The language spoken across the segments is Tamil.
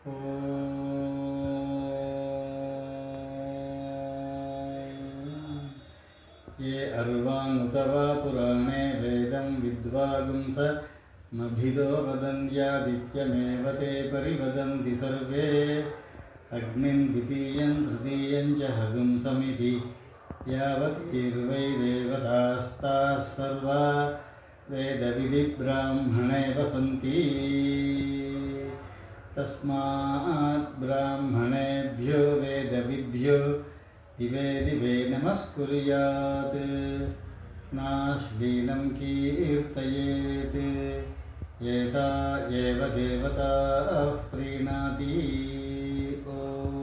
ये अर्वाङ्मुत वा पुराणे वेदं विद्वागुंस मभिदो वदन्त्यादित्यमेव ते परिवदन्ति सर्वे अग्निं द्वितीयं तृतीयं च हगुंसमिति यावतीर्वै देवतास्ताः सर्वा वेदविधिब्राह्मणे वसन्ति तस्मात् ब्राह्मणेभ्यो वेदविद्भ्यो दिवे दिवे नमस्कुर्यात् नाश्लीलं कीर्तयेत् एता एव देवताः प्रीणाति ॐ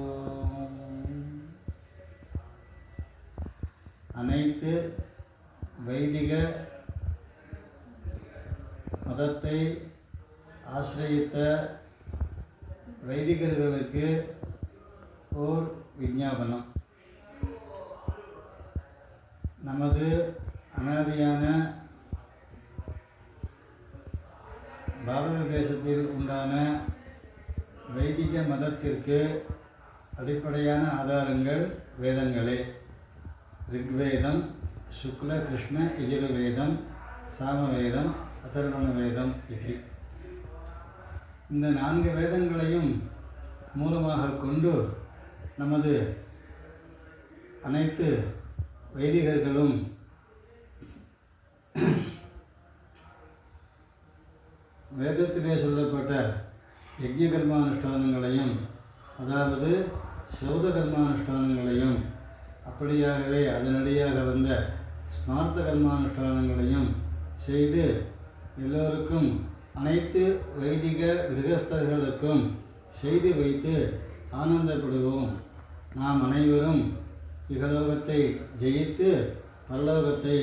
அனைத்து வைதிக மதத்தை ஆசிரியத்த வைதிகர்களுக்கு ஓர் விஞ்ஞாபனம். நமது அனாதியான பாரத தேசத்தில் உண்டான வைதிக மதத்திற்கு அடிப்படையான ஆதாரங்கள் வேதங்களே. ரிக்வேதம் சுக்ல கிருஷ்ண எஜுர்வேதம் சாமவேதம் அதர்வண வேதம் இது. இந்த நான்கு வேதங்களையும் மூலமாக கொண்டு நமது அனைத்து வைதிகர்களும் வேதத்திலே சொல்லப்பட்ட யஜ்ய கர்மானுஷ்டானங்களையும் அதாவது சௌத கர்மானுஷ்டானங்களையும் அப்படியாகவே அதனடியாக வந்த ஸ்மார்த்த கர்மானுஷ்டானங்களையும் செய்து எல்லோருக்கும் அனைத்து வைதிக கிரகஸ்தர்களுக்கும் செய்து வைத்து ஆனந்தப்படுவோம். நாம் அனைவரும் இகலோகத்தை ஜெயித்து பரலோகத்தை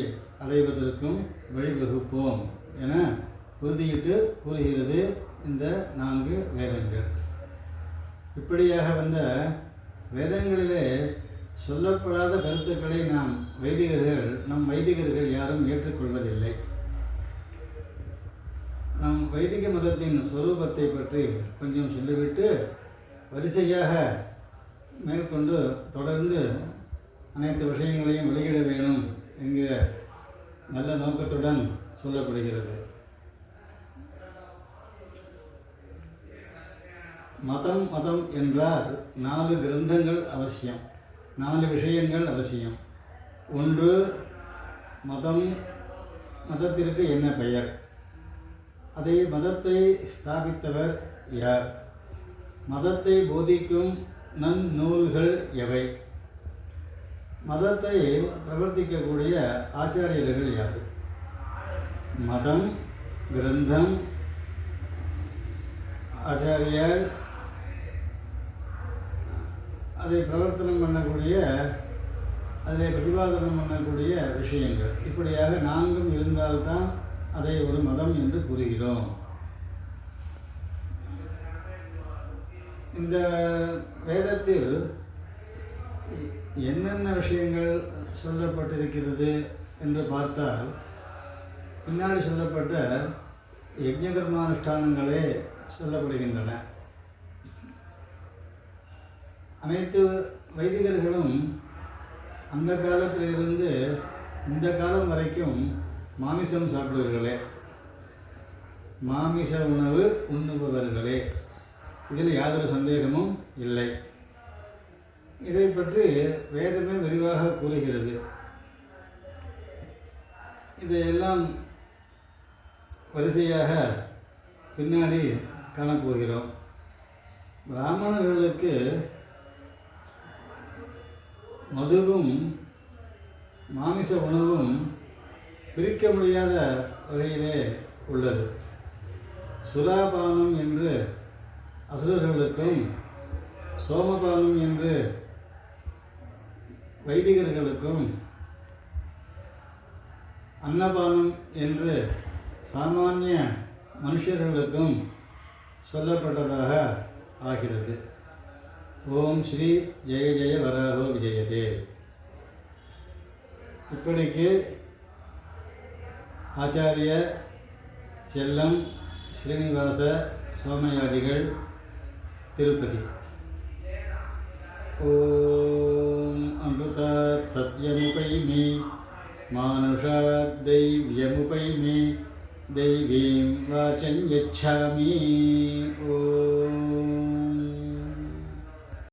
அடைவதற்கும் வழிவகுப்போம் என உறுதியிட்டு கூறுகிறது இந்த நான்கு வேதங்கள். இப்படியாக வந்த வேதங்களிலே சொல்லப்படாத கருத்துக்களை நாம் வைதிகர்கள் நம் வைதிகர்கள் யாரும் ஏற்றுக்கொள்வதில்லை. வைதிக மதத்தின் சுரூபத்தை பற்றி கொஞ்சம் சொல்லிவிட்டு வரிசையாக மேற்கொண்டு தொடர்ந்து அனைத்து விஷயங்களையும் வெளியிட வேணும் என்கிற நல்ல நோக்கத்துடன் சொல்லப்படுகிறது. மதம் மதம் என்றால் நாலு கிரந்தங்கள் அவசியம். நாலு விஷயங்கள் அவசியம். ஒன்று மதம் மதத்திற்கு என்ன பெயர்? அதே மதத்தை ஸ்தாபித்தவர் யார்? மதத்தை போதிக்கும் நன்னூல்கள் எவை? மதத்தை பிரவர்த்திக்கக்கூடிய ஆச்சாரியர்கள் யார்? மதம் கிரந்தம் ஆச்சாரியால் அதை பிரவர்த்தனம் பண்ணக்கூடிய அதில் பிரதிபாதனம் பண்ணக்கூடிய விஷயங்கள். இப்படியாக நான்கும் இருந்தால்தான் அதை ஒரு மதம் என்று கூறுகிறோம். இந்த வேதத்தில் என்னென்ன விஷயங்கள் சொல்லப்பட்டிருக்கிறது என்று பார்த்தால் பின்னாடி சொல்லப்பட்ட யஜ்ஞ கர்மானுஷ்டானங்களே சொல்லப்படுகின்றன. அனைத்து வைதிகர்களும் அந்த காலத்திலிருந்து இந்த காலம் வரைக்கும் மாமிசம் சாப்பிடுவர்களே மாமிச உணவு உண்ணுபவர்களே இதில் யாதொரு சந்தேகமும் இல்லை. இதை பற்றி வேதமே விரிவாக கூறுகிறது. இதையெல்லாம் வரிசையாக பின்னாடி காணப்போகிறோம். பிராமணர்களுக்கு மதுவும் மாமிச உணவும் பிரிக்க முடியாத வகையிலே உள்ளது. சுலாபானம் என்று அசுரர்களுக்கும் சோமபானம் என்று வைதிகர்களுக்கும் அன்னபானம் என்று சாமானிய மனுஷர்களுக்கும் சொல்லப்பட்டதாக ஆகிறது. ஓம் ஸ்ரீ ஜெய ஜெய வராகோ விஜயதே. இப்படிக்கு आचार्य चल श्रीनिवास सोमयाजी तिरपति ओम अमृता सत्यमुपैमे मानुषा दैव्यमुपैमे दैवीं वाचं यच्छामि ओम